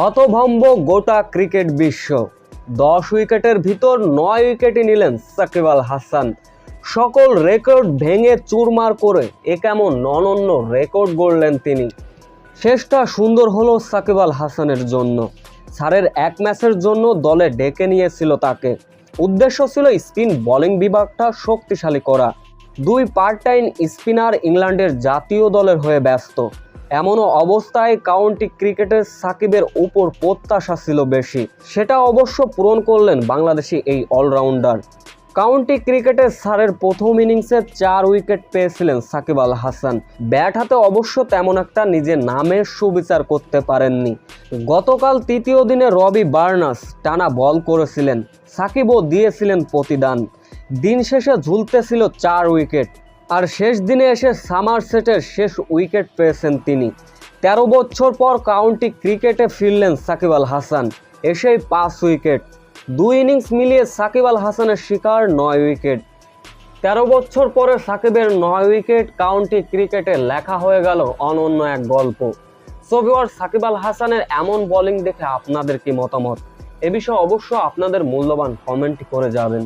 হতভম্ব গোটা ক্রিকেট বিশ্ব। দশ উইকেটের ভিতর নয় উইকেটই নিলেন সাকিব আল হাসান। সকল রেকর্ড ভেঙে চুরমার করে এ কেমন অনন্য রেকর্ড গড়লেন তিনি। শেষটা সুন্দর হলো সাকিব আল হাসানের জন্য। সারের এক ম্যাচের জন্য দলে ডেকে নিয়েছিল তাকে। উদ্দেশ্য ছিল স্পিন বোলিং বিভাগটা শক্তিশালী করা। দুই পার্ট টাইম স্পিনার ইংল্যান্ডের জাতীয় দলের হয়ে ব্যস্ত। এমনও অবস্থায় কাউন্টি ক্রিকেটের সাকিবের উপর প্রত্যাশা ছিল বেশি। সেটা অবশ্য পূরণ করলেন বাংলাদেশি এই অলরাউন্ডার কাউন্টি ক্রিকেটে সারের প্রথম ইনিংসে চার উইকেট পেয়েছিলেন সাকিব আল হাসান। ব্যাট হাতে অবশ্য তেমন একটা নিজের নামের সুবিচার করতে পারেননি। গতকাল তৃতীয় দিনে রবি বার্নাস টানা বল করেছিলেন। সাকিবও দিয়েছিলেন প্রতিদান। দিন শেষে ঝুলতেছিল চার উইকেট আর শেষ দিনে এসে সামার সেটের শেষ উইকেট পেয়েছেন তিনি। তেরো বছর পর কাউন্টি ক্রিকেটে ফিরলেন সাকিব আল হাসান। এসেই পাঁচ উইকেট দুই ইনিংস মিলিয়ে সাকিব আল হাসানের শিকার নয় উইকেট তেরো বছর পরে সাকিবের নয় উইকেট কাউন্টি ক্রিকেটে লেখা হয়ে গেল অনন্য এক গল্প। সোভিওয়ার সাকিব আল হাসানের এমন বোলিং দেখে আপনাদের কি মতামত? এ বিষয়ে অবশ্য আপনাদের মূল্যবান কমেন্ট করে যাবেন।